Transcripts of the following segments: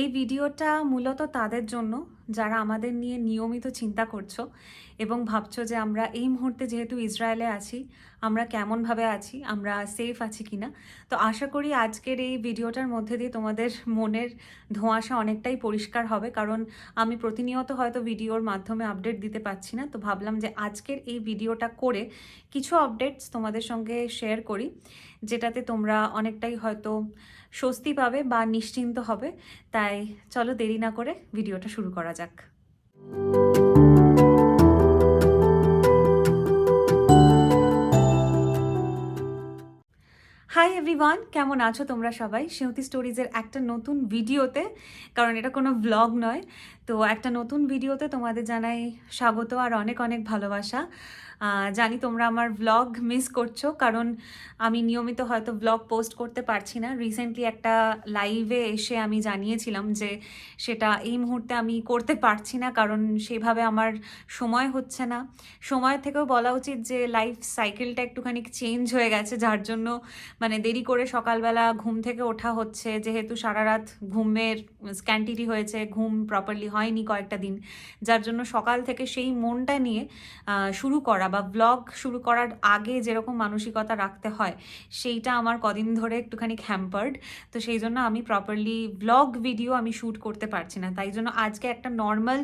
এই ভিডিওটা মূলত তাদের জন্য, যারা আমাদের নিয়ে নিয়মিত চিন্তা করছ এবং ভাবছ যে আমরা এই মুহূর্তে যেহেতু ইসরায়েলে আছি, আমরা কেমনভাবে আছি, আমরা সেফ আছি কিনা, তো আশা করি আজকের এই ভিডিওটার মধ্যে দিয়ে তোমাদের মনের ধোঁয়াশা অনেকটাই পরিষ্কার হবে, কারণ আমি প্রতিনিয়ত হয়তো ভিডিওর মাধ্যমে আপডেট দিতে পারছি না, তো ভাবলাম যে আজকের এই ভিডিওটা করে কিছু আপডেটস তোমাদের সঙ্গে শেয়ার করি, যেটাতে তোমরা অনেকটাই হয়তো স্বস্তি পাবে বা নিশ্চিন্ত হবে। তাই চলো দেরি না করে ভিডিওটা শুরু করা যাক। হাই এভরিওয়ান কেমন আছো তোমরা সবাই? সেউতি স্টোরিজের একটা নতুন ভিডিওতে, কারণ এটা কোনো ব্লগ নয়। তো একটা নতুন ভিডিওতে তোমাদের জানাই স্বাগত আর অনেক অনেক ভালোবাসা। জানি তোমরা আমার ব্লগ মিস করছ, কারণ আমি নিয়মিত হয়তো ব্লগ পোস্ট করতে পারছি না। রিসেন্টলি একটা লাইভে এসে আমি জানিয়েছিলাম যে সেটা এই মুহূর্তে আমি করতে পারছি না, কারণ সেভাবে আমার সময় হচ্ছে না। সময় থেকেও বলা উচিত যে লাইফ সাইকেলটা একটুখানি চেঞ্জ হয়ে গেছে, যার জন্য মানে দেরি করে সকালবেলা ঘুম থেকে ওঠা হচ্ছে। যেহেতু সারা রাত ঘুমের স্ক্যান্টিটি হয়েছে, ঘুম প্রপারলি হয়নি কয়েকটা দিন, যার জন্য সকাল থেকে সেই মনটা নিয়ে শুরু করা বা ব্লগ শুরু করার আগে যেরকম মানসিকতা রাখতে হয়, সেইটা আমার কদিন ধরে একটুখানি হ্যাম্পার্ড তো সেই জন্য আমি প্রপারলি ব্লগ ভিডিও আমি শ্যুট করতে পারছি না। তাই জন্য আজকে একটা নর্মাল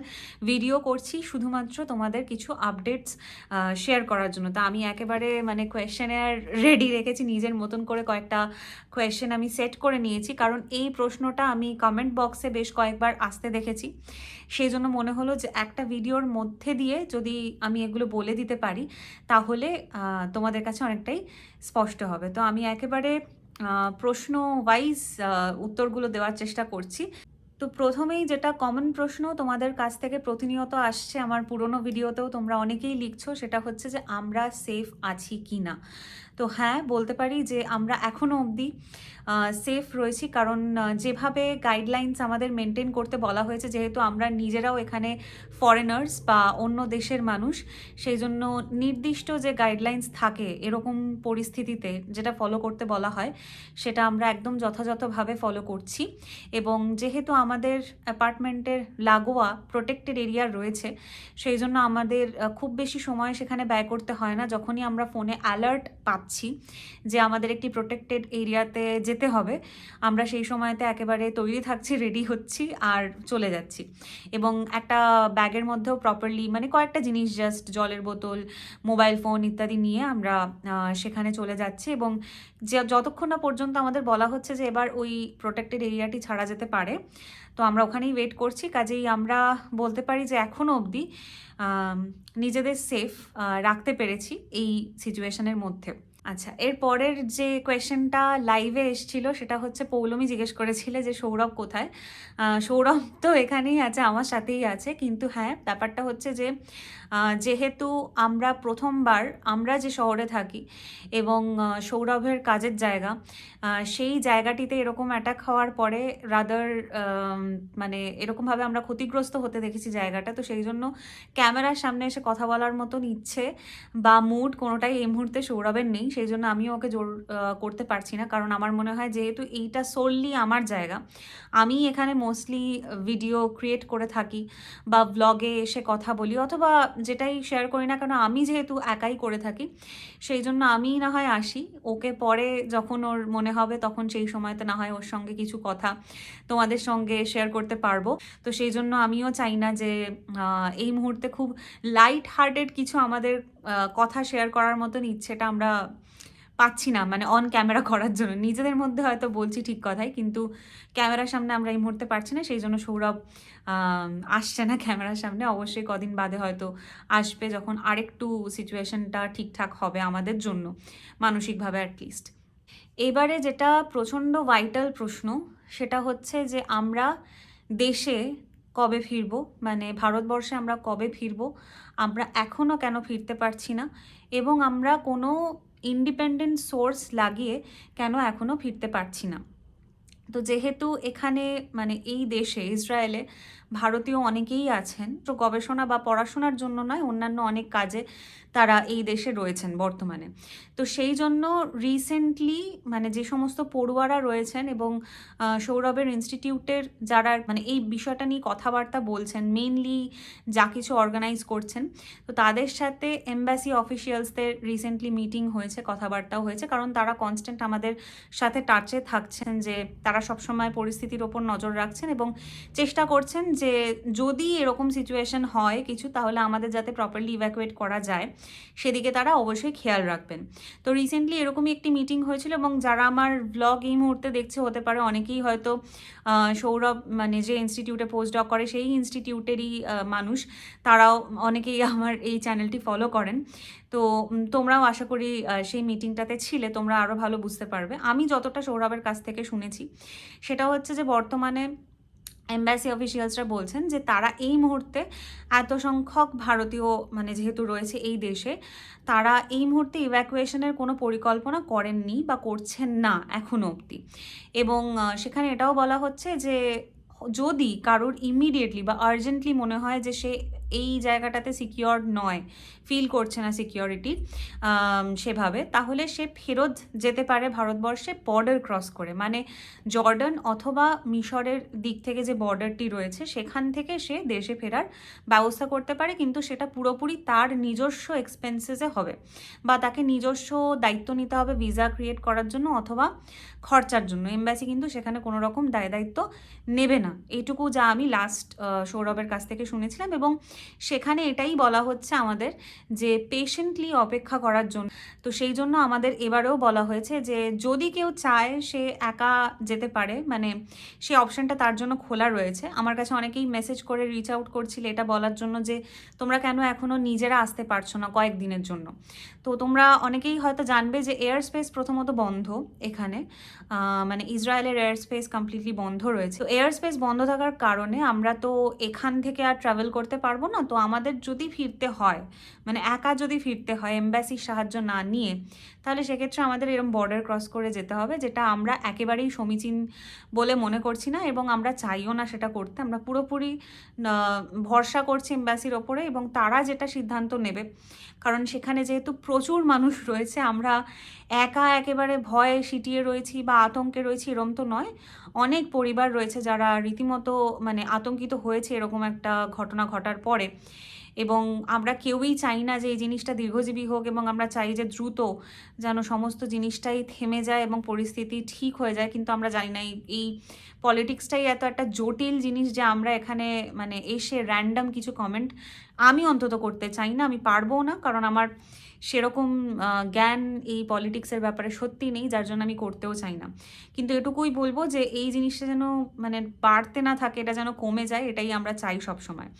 ভিডিও করছি, শুধুমাত্র তোমাদের কিছু আপডেটস শেয়ার করার জন্য। তা আমি একেবারে মানে কোয়েশ্চেনের রেডি রেখেছি, নিজের মতন করে কয়েকটা কোয়েশ্চেন আমি সেট করে নিয়েছি, কারণ এই প্রশ্নটা আমি কমেন্ট বক্সে বেশ কয়েকবার আসতে দেখেছি। সেই জন্য মনে হলো যে একটা ভিডিওর মধ্যে দিয়ে যদি আমি এগুলো বলে দিতে পারি, তাহলে তোমাদের কাছে অনেকটাই স্পষ্ট হবে। তো আমি একেবারে প্রশ্ন ওয়াইজ উত্তরগুলো দেওয়ার চেষ্টা করছি। তো প্রথমেই যেটা কমন প্রশ্ন তোমাদের কাছ থেকে প্রতিনিয়ত আসছে আমার পুরনো ভিডিওতেও তোমরা অনেকেই লিখছো, সেটা হচ্ছে যে আমরা সেফ আছি কি না তো হ্যাঁ বলতে পারি যে আমরা এখনও অবধি সেফ রয়েছি। কারণ যেভাবে গাইডলাইন্স আমাদের মেনটেন করতে বলা হয়েছে, যেহেতু আমরা নিজেরাও এখানে ফরেনার্স বা অন্য দেশের মানুষ সেই জন্য নির্দিষ্ট যে গাইডলাইন্স থাকে এরকম পরিস্থিতিতে যেটা ফলো করতে বলা হয়, সেটা আমরা একদম যথাযথভাবে ফলো করছি। এবং যেহেতু আমাদের অ্যাপার্টমেন্টের লাগোয়া প্রোটেক্টেড এরিয়া রয়েছে সেই জন্য আমাদের খুব বেশি সময় সেখানে ব্যয় করতে হয় না। যখনই আমরা ফোনে অ্যালার্ট পাচ্ছি যে আমাদের একটি প্রোটেক্টেড এরিয়াতে যেতে হবে। আমরা সেই সময়তে একেবারে তৈরি থাকছি রেডি হচ্ছি আর চলে যাচ্ছি। এবং একটা ব্যাগের মধ্যেও প্রপারলি মানে কয়েকটা জিনিস জাস্ট জলের বোতল মোবাইল ফোন ইত্যাদি নিয়ে আমরা সেখানে চলে যাচ্ছি এবং যে যতক্ষণ না পর্যন্ত আমাদের বলা হচ্ছে যে এবার ওই প্রোটেক্টেড এরিয়াটি ছাড়া যেতে পারে, তো আমরা ওখানেই ওয়েট করছি। কাজেই আমরা বলতে পারি যে এখনও অবধি নিজেদের সেফ রাখতে পেরেছি এই সিচুয়েশনের মধ্যে। আচ্ছা এর পরের যে কোয়েশ্চেনটা লাইভে এসেছিল, সেটা হচ্ছে পৌলমি জিজ্ঞেস করেছিলে যে সৌরভ কোথায়? সৌরভ তো এখানেই আছে, আমার সাথেই আছে। কিন্তু হ্যাঁ ব্যাপারটা হচ্ছে যে যেহেতু আমরা প্রথমবার, আমরা যে শহরে থাকি এবং সৌরভের কাজের জায়গা সেই জায়গাটিতে এরকম অ্যাটাক হওয়ার পরে রাদার মানে এরকমভাবে আমরা ক্ষতিগ্রস্ত হতে দেখেছি জায়গাটা। তো সেই জন্য ক্যামেরার সামনে এসে কথা বলার মতন ইচ্ছে বা মুড কোনোটাই এই মুহূর্তে সৌরভের নেই। সেই জন্য আমিও ওকে জোর করতে পারছি না। কারণ আমার মনে হয় যেহেতু এইটা সোললি আমার জায়গা, আমি এখানে মোস্টলি ভিডিও ক্রিয়েট করে থাকি বা ব্লগে এসে কথা বলি অথবা যেটাই শেয়ার করি না কেন, আমি যেহেতু একাই করে থাকি সেই জন্য আমি না হয় আসি। ওকে পরে যখন ওর মনে হবে তখন সেই সময়তে না হয় ওর সঙ্গে কিছু কথা তোমাদের সঙ্গে শেয়ার করতে পারব। তো সেই জন্য আমিও চাই না যে এই মুহূর্তে খুব লাইট হার্টেড কিছু আমাদের কথা শেয়ার করার মতন ইচ্ছেটা আমরা পাচ্ছি না মানে অন ক্যামেরা করার জন্য। নিজেদের মধ্যে হয়তো বলছি ঠিক কথাই, কিন্তু ক্যামেরার সামনে আমরা এই মুহূর্তে পারছি না, সেই জন্য সৌরভ আসছে না ক্যামেরার সামনে। অবশ্যই কদিন বাদে হয়তো আসবে যখন আরেকটু সিচুয়েশনটা ঠিকঠাক হবে আমাদের জন্য, মানসিকভাবে অ্যাটলিস্ট এবারে যেটা প্রচণ্ড ভাইটাল প্রশ্ন, সেটা হচ্ছে যে আমরা দেশে কবে ফিরব? মানে ভারতবর্ষে আমরা কবে ফিরব? আমরা এখনও কেন ফিরতে পারছি না? এবং আমরা কোনো ইন্ডিপেন্ডেন্ট সোর্স লাগিয়ে কেন এখনও ফিরতে পারছি না? তো যেহেতু এখানে মানে এই দেশে, ইসরায়েলে ভারতীয় অনেকেই আছেন। তো গবেষণা বা পড়াশোনার জন্য নয়, অন্যান্য অনেক কাজে তারা এই দেশে রয়েছেন বর্তমানে। তো সেই জন্য রিসেন্টলি মানে যে সমস্ত পড়ুয়ারা রয়েছেন এবং সৌরভের ইনস্টিটিউটের যারা মানে এই বিষয়টা নিয়ে কথাবার্তা বলছেন মেনলি যা কিছু অর্গানাইজ করছেন, তো তাদের সাথে এম্বাসি অফিসিয়ালসদের রিসেন্টলি মিটিং হয়েছে, কথাবার্তাও হয়েছে। কারণ তারা কনস্ট্যান্ট আমাদের সাথে টাচে থাকছেন যে তারা সবসময় পরিস্থিতির ওপর নজর রাখছেন এবং চেষ্টা করছেন যে যদি এরকম সিচুয়েশন হয় কিছু, তাহলে আমাদের যাতে প্রপারলি ইভ্যাকুয়েট করা যায়, সেদিকে তারা অবশ্যই খেয়াল রাখবেন। তো রিসেন্টলি এরকমই একটি মিটিং হয়েছিল এবং যারা আমার ব্লগ এই মুহূর্তে দেখছে, হতে পারে অনেকেই হয়তো সৌরভ মানে যে ইনস্টিটিউটে পোস্ট ডক করে, সেই ইনস্টিটিউটেরই মানুষ। তারাও অনেকেই আমার এই চ্যানেলটি ফলো করেন। তো তোমরাও আশা করি সেই মিটিংটাতে ছিলে, তোমরা আরও ভালো বুঝতে পারবে। আমি যতটা সৌরভের কাছ থেকে শুনেছি সেটা হচ্ছে যে বর্তমানে এম্বাসি অফিসিয়ালসরা বলছেন যে তারা এই মুহূর্তে এত সংখ্যক ভারতীয় মানে যেহেতু রয়েছে এই দেশে, তারা এই মুহূর্তে ইভ্যাকুয়েশনের কোনো পরিকল্পনা করেননি বা করছেন না এখনও অবধি। এবং সেখানে এটাও বলা হচ্ছে যে, যদি কারোর ইমিডিয়েটলি বা আর্জেন্টলি মনে হয় যে সে এই জায়গাটাতে সিকিওর নয় ফিল করছে না সিকিউরিটি সেভাবে। তাহলে সে ফেরত যেতে পারে ভারতবর্ষে বর্ডার ক্রস করে। মানে জর্ডান অথবা মিশরের দিক থেকে যে বর্ডারটি রয়েছে, সেখান থেকে সে দেশে ফেরার ব্যবস্থা করতে পারে, কিন্তু সেটা পুরোপুরি তার নিজস্ব এক্সপেন্সেসে হবে বা তাকে নিজস্ব দায়িত্ব নিতে হবে ভিসা ক্রিয়েট করার জন্য অথবা খরচার জন্য। এমবাসি কিন্তু সেখানে কোনো রকম দায় দায়িত্ব নেবে না। এইটুকু যা আমি লাস্ট সৌরভের কাছ থেকে শুনেছিলাম এবং সেখানে এটাই বলা হচ্ছে আমাদের যে পেশেন্টলি অপেক্ষা করার জন্য। তো সেই জন্য আমাদের এবারেও বলা হয়েছে যে যদি কেউ চায় সে একা যেতে পারে মানে সে অপশনটা তার জন্য খোলা রয়েছে। আমার কাছে অনেকেই মেসেজ করে রিচ আউট করছিল এটা বলার জন্য যে তোমরা কেন এখনও নিজেরা আসতে পারছ না কয়েকদিনের জন্য। তো তোমরা অনেকেই হয়তো জানবে যে এয়ার স্পেস প্রথমত বন্ধ এখানে মানে ইসরায়েলের এয়ার স্পেস কমপ্লিটলি বন্ধ রয়েছে। তো এয়ার স্পেস বন্ধ থাকার কারণে আমরা তো এখান থেকে আর ট্রাভেল করতে পারব না? তো আমাদের যদি ফিরতে হয় মানে একা যদি ফিরতে হয়, এম্বাসির সাহায্য না নিয়ে, তাহলে সেক্ষেত্রে আমাদের এরকম বর্ডার ক্রস করে যেতে হবে, যেটা আমরা একেবারেই সমীচীন বলে মনে করছি না এবং আমরা চাইও না সেটা করতে। আমরা পুরোপুরি ভরসা করছি এম্বাসির ওপরে এবং তারা যেটা সিদ্ধান্ত নেবে, কারণ সেখানে যেহেতু প্রচুর মানুষ রয়েছে, আমরা একা একেবারে ভয়ে সিটিয়ে রয়েছি বা আতঙ্কে রয়েছি, এরম তো নয়। অনেক পরিবার রয়েছে যারা রীতিমতো মানে আতঙ্কিত হয়েছে এরকম একটা ঘটনা ঘটার পরে। এবং আমরা কেউই চাই না যে এই জিনিসটা দীর্ঘজীবী হোক এবং আমরা চাই যে দ্রুত যেন সমস্ত জিনিসটাই থেমে যায় এবং পরিস্থিতি ঠিক হয়ে যায়। কিন্তু আমরা জানি না, এই- পলিটিক্সটাই এত একটা জটিল জিনিস যে আমরা এখানে মানে এসে র্যান্ডম কিছু কমেন্ট আমি অন্তত করতে চাই না, আমি পারবও না। কারণ আমার সেরকম জ্ঞান এই পলিটিক্সের ব্যাপারে সত্যি নেই, যার জন্য আমি করতেও চাই না। কিন্তু এটুকুই বলব যে, এই জিনিসটা যেন মানে বাড়তে না থাকে, এটা যেন কমে যায়, এটাই আমরা চাই সব সময়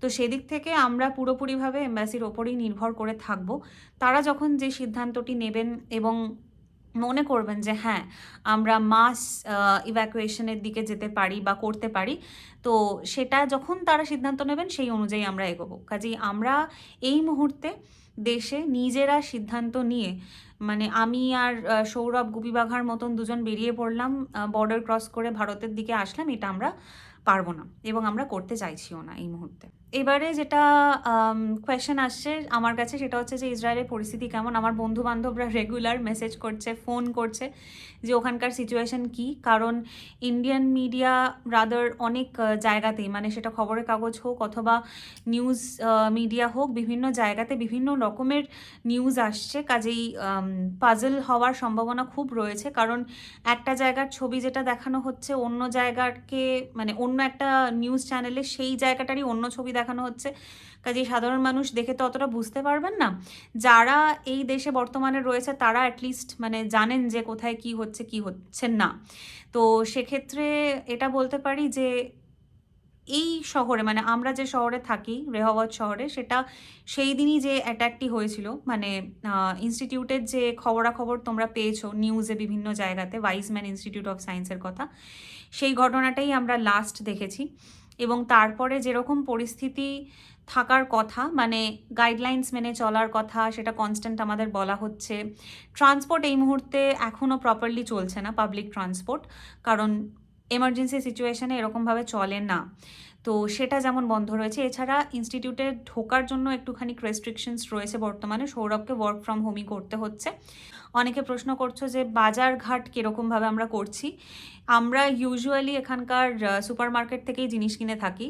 তো সেদিক থেকে আমরা পুরোপুরিভাবে এম্বাসির ওপরেই নির্ভর করে থাকব। তারা যখন যে সিদ্ধান্তটি নেবেন এবং মনে করবেন যে হ্যাঁ আমরা মাস ইভ্যাকুয়েশনের দিকে যেতে পারি বা করতে পারি। তো সেটা যখন তারা সিদ্ধান্ত নেবেন, সেই অনুযায়ী আমরা এগোবো। কাজেই আমরা এই মুহূর্তে দেশে নিজেরা সিদ্ধান্ত নিয়ে মানে আমি আর সৌরভ গুপিবাঘার মতন দুজন বেরিয়ে পড়লাম বর্ডার ক্রস করে ভারতের দিকে আসলাম, এটা আমরা পারব না এবং আমরা করতে চাইছিও না এই মুহূর্তে। এবারে যেটা কোয়েশ্চেন আসছে আমার কাছে সেটা হচ্ছে যে ইসরায়েলের পরিস্থিতি কেমন? আমার বন্ধু বান্ধবরা রেগুলার মেসেজ করছে ফোন করছে যে ওখানকার সিচুয়েশন কি? কারণ ইন্ডিয়ান মিডিয়া রাদার অনেক জায়গাতেই মানে সেটা খবরের কাগজ হোক অথবা নিউজ মিডিয়া হোক, বিভিন্ন জায়গাতে বিভিন্ন রকমের নিউজ আসছে। কাজেই পাজল হওয়ার সম্ভাবনা খুব রয়েছে। কারণ একটা জায়গার ছবি যেটা দেখানো হচ্ছে অন্য জায়গাকে মানে অন্য একটা নিউজ চ্যানেলে সেই জায়গাটারই অন্য ছবি দেখানো হচ্ছে। কাজেই সাধারণ মানুষ দেখে তো অতটা বুঝতে পারবেন না। যারা এই দেশে বর্তমানে রয়েছে, তারা অ্যাটলিস্ট মানে জানেন যে কোথায় কি হচ্ছে কি হচ্ছে না। তো সেক্ষেত্রে এটা বলতে পারি যে, এই শহরে মানে আমরা যে শহরে থাকি রেহওয়াত শহরে, সেটা সেই দিনই যে অ্যাটাকটি হয়েছিল মানে ইনস্টিটিউটের যে খবরাখবর তোমরা পেয়েছ নিউজে বিভিন্ন জায়গাতে ওয়াইজম্যান ইনস্টিটিউট অফ সায়েন্সের কথা, সেই ঘটনাটাই আমরা লাস্ট দেখেছি। এবং তারপরে যেরকম পরিস্থিতি থাকার কথা মানে গাইডলাইন্স মেনে চলার কথা, সেটা কনস্ট্যান্ট আমাদের বলা হচ্ছে। ট্রান্সপোর্ট এই মুহূর্তে এখনও প্রপারলি চলছে না পাবলিক ট্রান্সপোর্ট কারণ এমার্জেন্সি সিচুয়েশনে এরকমভাবে চলে না। তো সেটা যেমন বন্ধ রয়েছে, এছাড়া ইনস্টিটিউটে ঢোকার জন্য একটুখানি রেস্ট্রিকশনস রয়েছে বর্তমানে, সৌরভকে ওয়ার্ক ফ্রম হোমই করতে হচ্ছে। অনেকে প্রশ্ন করছ যে বাজার ঘাট কীরকমভাবে আমরা করছি। আমরা ইউজুয়ালি এখানকার সুপার মার্কেট থেকেই জিনিস কিনে থাকি।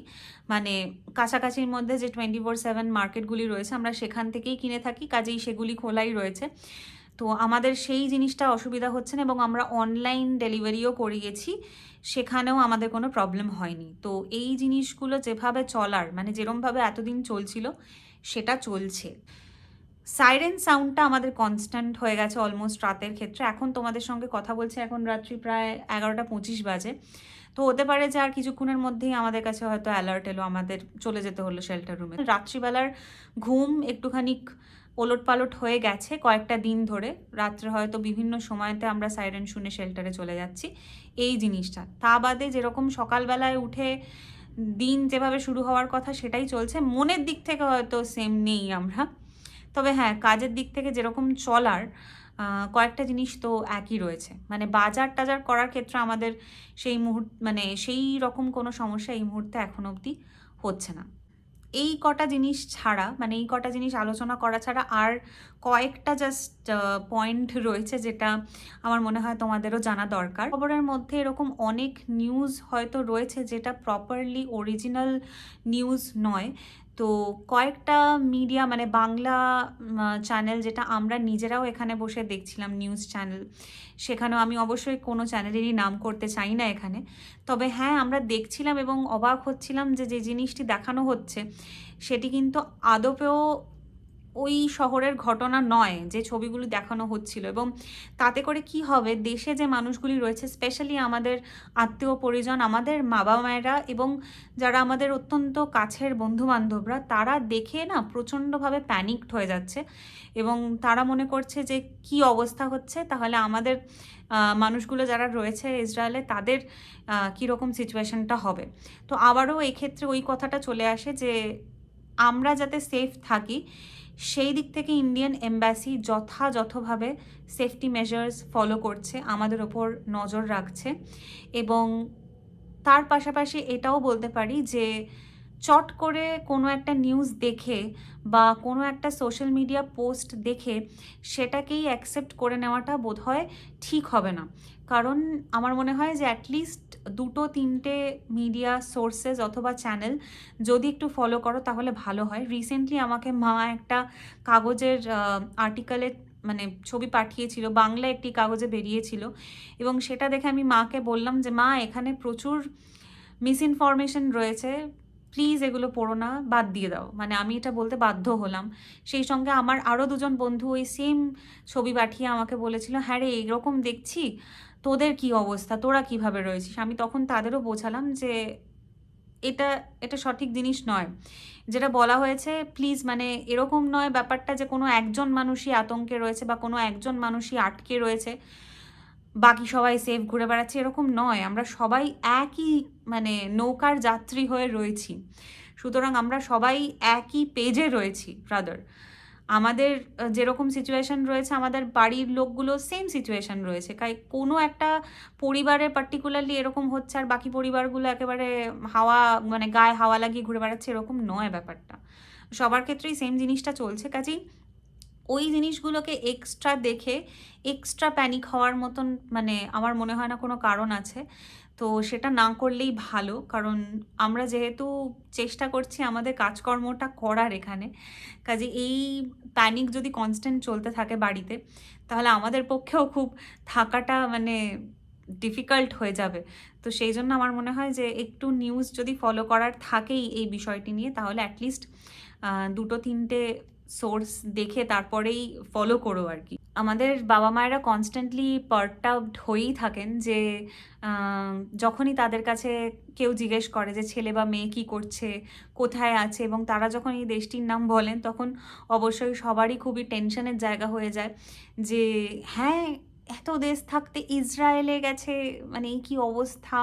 মানে কাছাকাছির মধ্যে যে টোয়েন্টি ফোর সেভেন মার্কেটগুলি রয়েছে, আমরা সেখান থেকেই কিনে থাকি, কাজেই সেগুলি খোলাই রয়েছে। তো আমাদের সেই জিনিসটা অসুবিধা হচ্ছে না এবং আমরা অনলাইন ডেলিভারিও করিয়েছি, সেখানেও আমাদের কোনো প্রবলেম হয়নি। তো এই জিনিসগুলো যেভাবে চলার মানে যেরমভাবে এতদিন চলছিল, সেটা চলছে। সাইরেন সাউন্ডটা আমাদের কনস্ট্যান্ট হয়ে গেছে অলমোস্ট রাতের ক্ষেত্রে। এখন তোমাদের সঙ্গে কথা বলছে, এখন রাত্রি প্রায় এগারোটা পঁচিশ বাজে। তো হতে পারে যে আর কিছুক্ষণের মধ্যেই আমাদের কাছে হয়তো অ্যালার্ট এলো, আমাদের চলে যেতে হলো শেল্টার রুমে রাত্রিবেলার ঘুম একটুখানি ওলট পালট হয়ে গেছে কয়েকটা দিন ধরে। রাত্রে হয়তো বিভিন্ন সময়তে আমরা সাইরেন শুনে শেল্টারে চলে যাচ্ছি। এই জিনিসটা। তা বাদে যেরকম সকালবেলায় উঠে দিন যেভাবে শুরু হওয়ার কথা সেটাই চলছে। মনের দিক থেকে হয়তো সেম নেই আমরা। তবে হ্যাঁ কাজের দিক থেকে যেরকম চলার কয়েকটা জিনিস তো একই রয়েছে। মানে বাজার টাজার করার ক্ষেত্রে আমাদের সেই মুহূর্ত মানে সেই রকম কোনো সমস্যা এই মুহূর্তে এখন অবধি হচ্ছে না। এই কটা জিনিস ছাড়া মানে এই কটা জিনিস আলোচনা করা ছাড়া আর কয়েকটা জাস্ট পয়েন্ট রয়েছে যেটা আমার মনে হয় তোমাদেরও জানা দরকার। খবরের মধ্যে এরকম অনেক নিউজ হয়তো রয়েছে যেটা প্রপারলি অরিজিনাল নিউজ নয়। তো কয়েকটা মিডিয়া মানে বাংলা চ্যানেল যেটা আমরা নিজেরাও এখানে বসে দেখছিলাম নিউজ চ্যানেল সেখানেও আমি অবশ্যই কোনো চ্যানেলেরই নাম করতে চাই না এখানে। তবে হ্যাঁ আমরা দেখছিলাম এবং অবাক হচ্ছিলাম যে যে জিনিসটি দেখানো হচ্ছে, সেটি কিন্তু আদপেও ওই শহরের ঘটনা নয় যে ছবিগুলি দেখানো হচ্ছিল এবং তাতে করে কি হবে? দেশে যে মানুষগুলি রয়েছে স্পেশালি আমাদের আত্মীয় পরিজন, আমাদের মা বাবা মায়েরা এবং যারা আমাদের অত্যন্ত কাছের বন্ধু বান্ধবরা তারা দেখে না প্রচণ্ডভাবে প্যানিকড হয়ে যাচ্ছে এবং তারা মনে করছে যে কি অবস্থা হচ্ছে? তাহলে আমাদের মানুষগুলো যারা রয়েছে ইসরায়েলে, তাদের কীরকম সিচুয়েশনটা হবে? তো আবারও এক্ষেত্রে ওই কথাটা চলে আসে যে আমরা যাতে সেফ থাকি সেই দিক থেকে ইন্ডিয়ান এম্বাসি যথাযথভাবে সেফটি মেজার্স ফলো করছে, আমাদের ওপর নজর রাখছে এবং তার পাশাপাশি এটাও বলতে পারি যে চট করে কোনো একটা নিউজ দেখে বা কোনো একটা সোশ্যাল মিডিয়া পোস্ট দেখে সেটাকেই অ্যাকসেপ্ট করে নেওয়াটা বোধহয় ঠিক হবে না। কারণ আমার মনে হয় যে অ্যাটলিস্ট দুটো, তিনটে মিডিয়া সোর্সেস অথবা চ্যানেল যদি একটু ফলো করো তাহলে ভালো হয়। রিসেন্টলি আমাকে মা একটা কাগজের আর্টিকেলের মানে ছবি পাঠিয়েছিল, বাংলা একটি কাগজে বেরিয়েছিল এবং সেটা দেখে আমি মাকে বললাম যে, মা, এখানে প্রচুর মিস ইনফরমেশন রয়েছে প্লিজ এগুলো পড়ো না, বাদ দিয়ে দাও। মানে আমি এটা বলতে বাধ্য হলাম। সেই সঙ্গে আমার আরও দুজন বন্ধু ওই সেম ছবি পাঠিয়ে আমাকে বলেছিল হ্যাঁ রে, এইরকম দেখছি। তোদের কি অবস্থা? তোরা কীভাবে রয়েছিস? আমি তখন তাদেরও বোঝালাম যে এটা এটা সঠিক জিনিস নয়। যেটা বলা হয়েছে, প্লিজ মানে এরকম নয় ব্যাপারটা যে কোনো একজন মানুষই আতঙ্কে রয়েছে বা কোনো একজন মানুষই আটকে রয়েছে। বাকি সবাই সেফ ঘুরে বেড়াচ্ছে। এরকম নয়। আমরা সবাই একই মানে নৌকার যাত্রী হয়ে রয়েছি। সুতরাং আমরা সবাই একই পেজে রয়েছি ব্রাদার আমাদের যেরকম সিচুয়েশান রয়েছে, আমাদের বাড়ির লোকগুলো সেম সিচুয়েশান রয়েছে। কাই, কোনো একটা পরিবারে পার্টিকুলারলি এরকম হচ্ছে, আর বাকি পরিবারগুলো একেবারে হাওয়া মানে গায়ে হাওয়া লাগিয়ে ঘুরে বেড়াচ্ছে, এরকম নয় ব্যাপারটা। সবার ক্ষেত্রেই সেম জিনিসটা চলছে। কাজেই ওই জিনিসগুলোকে এক্সট্রা দেখে এক্সট্রা প্যানিক হওয়ার মতন মানে আমার মনে হয় না কোনো কারণ আছে। তো সেটা না করলেই ভালো। কারণ আমরা যেহেতু চেষ্টা করছি আমাদের কাজকর্মটা করার এখানে, কাজে এই প্যানিক যদি কনস্ট্যান্ট চলতে থাকে বাড়িতে, তাহলে আমাদের পক্ষেও খুব থাকাটা মানে ডিফিকাল্ট হয়ে যাবে। তো সেই জন্য আমার মনে হয় যে একটু নিউজ যদি ফলো করার থাকেই এই বিষয়টি নিয়ে, তাহলে অ্যাটলিস্ট দুটো তিনটে সোর্স দেখে তারপরেই ফলো করো আর কি। আমাদের বাবা মায়েরা কনস্ট্যান্টলি পার্টাউড হয়েই থাকেন যে যখনই তাদের কাছে কেউ জিজ্ঞেস করে যে, ছেলে বা মেয়ে কী করছে? কোথায় আছে? এবং তারা যখন এই দেশটির নাম বলেন, তখন অবশ্যই সবারই খুবই টেনশনের জায়গা হয়ে যায় যে হ্যাঁ এত দেশ থাকতে ইসরায়েলে গেছে মানে এই কী অবস্থা,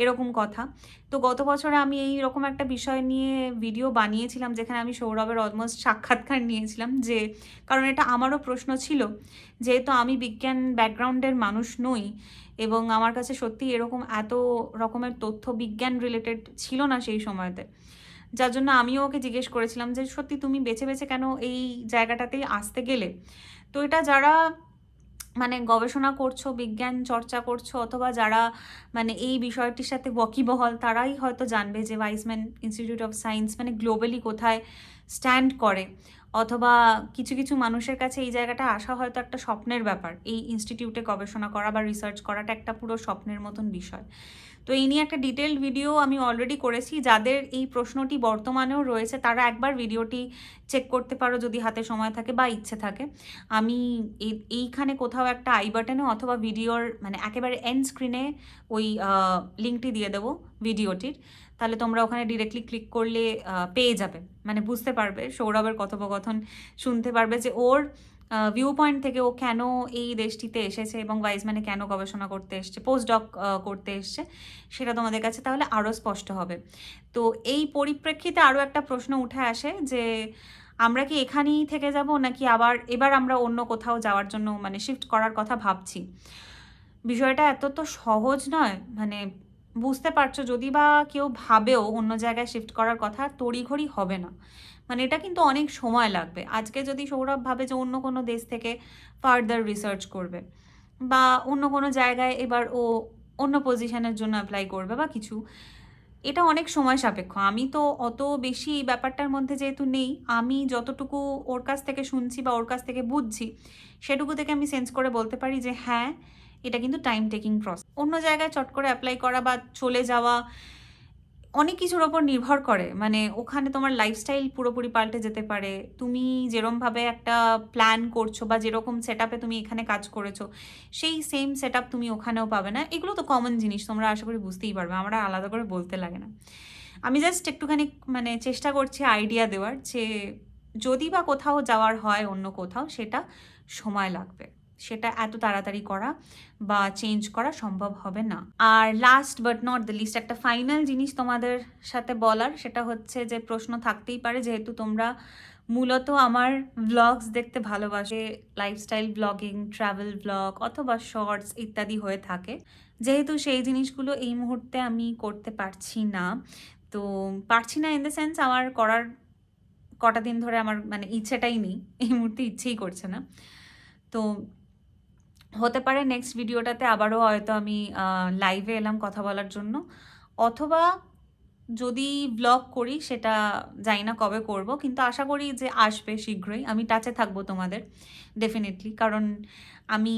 এরকম কথা। তো গত বছরে আমি এই রকম একটা বিষয় নিয়ে ভিডিও বানিয়েছিলাম, যেখানে আমি সৌরভের অলমোস্ট সাক্ষাৎকার নিয়েছিলাম যে, কারণ এটা আমারও প্রশ্ন ছিল, যেহেতু আমি বিজ্ঞান ব্যাকগ্রাউন্ডের মানুষ নই, এবং আমার কাছে সত্যি এরকম এত রকমের তথ্য বিজ্ঞান রিলেটেড ছিল না সেই সময়তে। যার জন্য আমিও ওকে জিজ্ঞেস করেছিলাম যে, সত্যি তুমি বেছে বেছে কেন এই জায়গাটাতেই আসতে গেলে? তো এটা যারা মানে গবেষণা করছ, বিজ্ঞান চর্চা করছ, অথবা যারা মানে এই বিষয়টির সাথে ওয়াকিবহল, তারাই হয়তো জানবে যে ওয়াইসম্যান ইনস্টিটিউট অফ সায়েন্স মানে গ্লোবালি কোথায় স্ট্যান্ড করে। অথবা কিছু কিছু মানুষের কাছে এই জায়গাটা আসা হয়তো একটা স্বপ্নের ব্যাপার। এই ইনস্টিটিউটে গবেষণা করা বা রিসার্চ করাটা একটা পুরো স্বপ্নের মতন বিষয়। তো এই নিয়ে একটা ডিটেলড ভিডিও আমি অলরেডি করেছি। যাদের এই প্রশ্নটি বর্তমানেও রয়েছে, তারা একবার ভিডিওটি চেক করতে পারো যদি হাতে সময় থাকে বা ইচ্ছে থাকে। আমি এই- এইখানে কোথাও একটা আই বাটনে অথবা ভিডিওর মানে একেবারে এন্ড স্ক্রিনে ওই লিঙ্কটি দিয়ে দেবো ভিডিওটির তাহলে তোমরা ওখানে ডিরেক্টলি ক্লিক করলে পেয়ে যাবে। মানে বুঝতে পারবে, সৌরভের কথোপকথন শুনতে পারবে যে ওর ভিউ পয়েন্ট থেকে ও কেন এই দেশটিতে এসেছে এবং ওয়াইজম্যানে কেন গবেষণা করতে এসছে পোস্ট ডক করতে এসছে, সেটা তোমাদের কাছে তাহলে আরও স্পষ্ট হবে। তো এই পরিপ্রেক্ষিতে আরও একটা প্রশ্ন উঠে আসে যে, আমরা কি এখানেই থেকে যাব নাকি আবার, এবার আমরা অন্য কোথাও যাওয়ার জন্য মানে শিফট করার কথা ভাবছি? বিষয়টা এত তো সহজ নয় মানে বুঝতে পারছ যদি বা কেউ ভাবেও অন্য জায়গায় শিফট করার কথা, তড়িঘড়ি হবে না। মানে এটা কিন্তু অনেক সময় লাগবে। আজকে যদি সৌরভ ভাবে যে অন্য কোনো দেশ থেকে ফার্দার রিসার্চ করবে, বা অন্য কোনো জায়গায় এবার ও অন্য পজিশনের জন্য অ্যাপ্লাই করবে বা কিছু, এটা অনেক সময় সাপেক্ষ। আমি তো অত বেশি ব্যাপারটার মধ্যে যেহেতু নেই, আমি যতটুকু ওর কাছ থেকে শুনছি বা ওর কাছ থেকে বুঝছি, সেটুকু থেকে আমি সেন্স করে বলতে পারি যে হ্যাঁ এটা কিন্তু টাইম টেকিং প্রসেস অন্য জায়গায় চট করে অ্যাপ্লাই করা বা চলে যাওয়া, অনেক কিছুর ওপর নির্ভর করে। মানে ওখানে তোমার লাইফস্টাইল পুরোপুরি পাল্টে যেতে পারে। তুমি যেরমভাবে একটা প্ল্যান করছ বা যেরকম সেট তুমি এখানে কাজ করেছ, সেই সেম সেট তুমি ওখানেও পাবে না। এগুলো তো কমন জিনিস, তোমরা আশা করি বুঝতেই পারবে। আমরা আলাদা করে বলতে লাগে না। আমি জাস্ট একটুখানি মানে চেষ্টা করছি আইডিয়া দেওয়ার যে যদি বা কোথাও যাওয়ার হয় অন্য কোথাও, সেটা সময় লাগবে। সেটা এত তাড়াতাড়ি করা বা চেঞ্জ করা সম্ভব হবে না। আর last but not the least একটা ফাইনাল জিনিস তোমাদের সাথে বলার, সেটা হচ্ছে যে প্রশ্ন থাকতেই পারে, যেহেতু তোমরা মূলত আমার ভ্লগস দেখতে ভালোবাসে লাইফস্টাইল ব্লগিং ট্রাভেল ব্লগ অথবা শর্টস ইত্যাদি হয়ে থাকে। যেহেতু সেই জিনিসগুলো এই মুহূর্তে আমি করতে পারছি না, তো পারছি না ইন দ্য সেন্স আমার করার কটা দিন ধরে আমার মানে ইচ্ছেটাই নেই, এই মুহূর্তে ইচ্ছেই করছে না। তো হতে পারে নেক্সট ভিডিওটাতে আবারও হয়তো আমি লাইভে এলাম কথা বলার জন্য। অথবা যদি ব্লগ করি, সেটা জানি না কবে করব, কিন্তু আশা করি যে আসবে শীঘ্রই। আমি টাচে থাকব তোমাদের ডেফিনেটলি কারণ আমি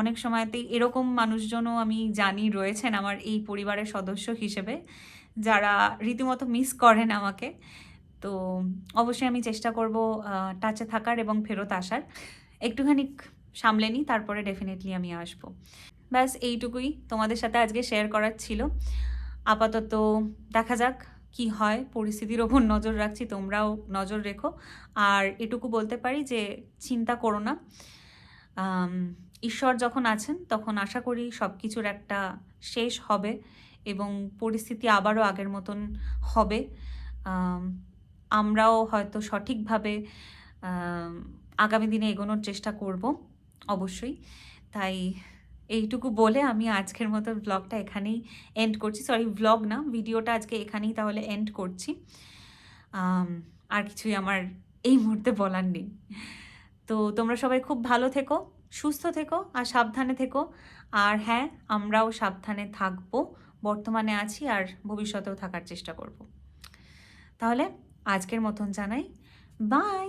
অনেক সময়তেই এরকম মানুষজনও আমি জানি রয়েছেন আমার এই পরিবারের সদস্য হিসেবে, যারা রীতিমতো মিস করেন আমাকে। তো অবশ্যই আমি চেষ্টা করব টাচে থাকার এবং ফেরত আসার। একটুখানি সামলে নিই, তারপরে ডেফিনেটলি আমি আসব। ব্যাস, এইটুকুই তোমাদের সাথে আজকে শেয়ার করার ছিল। আপাতত দেখা যাক কি হয়, পরিস্থিতির ওপর নজর রাখছি, তোমরাও নজর রেখো। আর এটুকু বলতে পারি যে, চিন্তা করো না। ঈশ্বর যখন আছেন, তখন আশা করি সব কিছুর একটা শেষ হবে এবং পরিস্থিতি আবারও আগের মতন হবে। আমরাও হয়তো সঠিকভাবে আগামী দিনে এগোনোর চেষ্টা করব। অবশ্যই। তাই এইটুকু বলে আমি আজকের মতো ব্লগটা এখানেই এন্ড করছি। সরি ব্লগ না, ভিডিওটা আজকে এখানেই তাহলে এন্ড করছি। আর কিছুই আমার এই মুহূর্তে বলার নেই। তো তোমরা সবাই খুব ভালো থেকো, সুস্থ থেকো আর সাবধানে থেকো। আর হ্যাঁ আমরাও সাবধানে থাকব। বর্তমানে আছি আর ভবিষ্যতেও থাকার চেষ্টা করব। তাহলে আজকের মতন জানাই। বাই